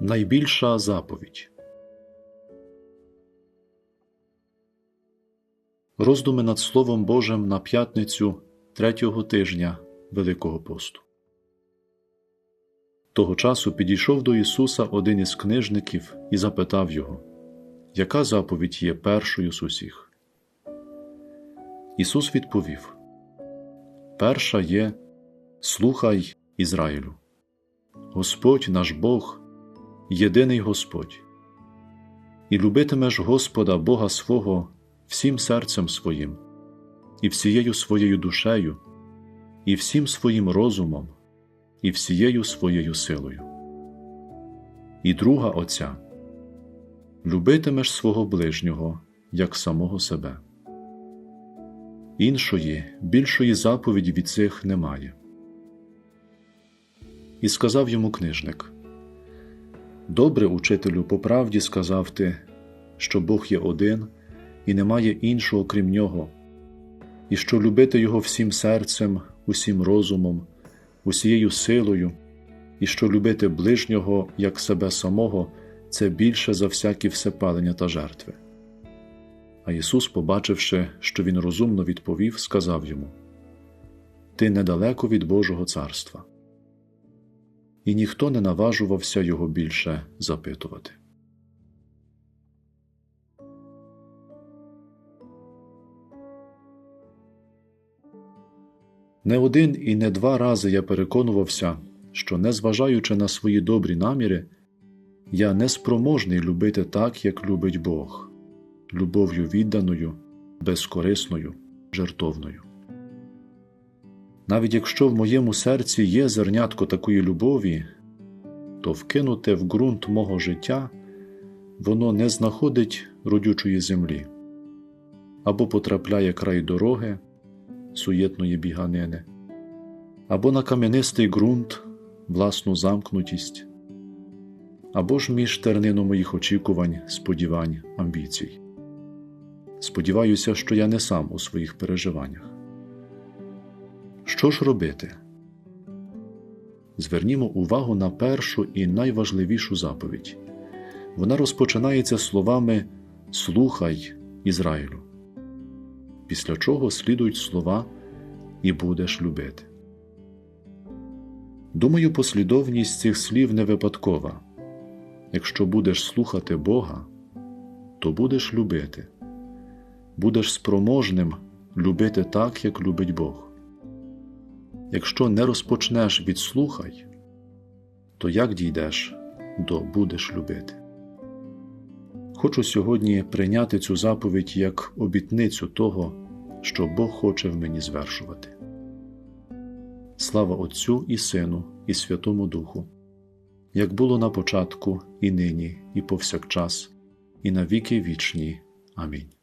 Найбільша заповідь. Роздуми над Словом Божим на п'ятницю третього тижня Великого посту. Того часу підійшов до Ісуса один із книжників і запитав його, яка заповідь є першою з усіх? Ісус відповів: Перша є Слухай Ізраїлю. Господь наш Бог, єдиний Господь, і любитимеш Господа Бога свого всім серцем своїм, і всією своєю душею, і всім своїм розумом, і всією своєю силою. І друга Отця любитимеш свого ближнього як самого себе. Іншої, більшої заповіді від цих немає. І сказав йому книжник Добре, учителю, по правді сказав ти, що Бог є один і немає іншого крім нього, і що любити Його всім серцем, усім розумом, усією силою, і що любити ближнього як себе самого це більше за всякі всепалення та жертви. А Ісус, побачивши, що Він розумно відповів, сказав йому Ти недалеко від Божого царства. І ніхто не наважувався його більше запитувати. Не один і не два рази я переконувався, що, незважаючи на свої добрі наміри, я неспроможний любити так, як любить Бог, любов'ю відданою, безкорисною, жертовною. Навіть якщо в моєму серці є зернятко такої любові, то вкинуте в ґрунт мого життя воно не знаходить родючої землі або потрапляє край дороги, суєтної біганини, або на кам'янистий ґрунт, власну замкнутість, або ж між тернину моїх очікувань, сподівань, амбіцій. Сподіваюся, що я не сам у своїх переживаннях. Що ж робити? Звернімо увагу на першу і найважливішу заповідь. Вона розпочинається словами Слухай Ізраїлю, після чого слідують слова І будеш любити. Думаю, послідовність цих слів не випадкова. Якщо будеш слухати Бога, то будеш любити, будеш спроможним любити так, як любить Бог. Якщо не розпочнеш від слухай, то як дійдеш до будеш любити? Хочу сьогодні прийняти цю заповідь як обітницю того, що Бог хоче в мені звершувати. Слава Отцю і Сину, і Святому Духу, як було на початку, і нині, і повсякчас, і на віки вічні. Амінь.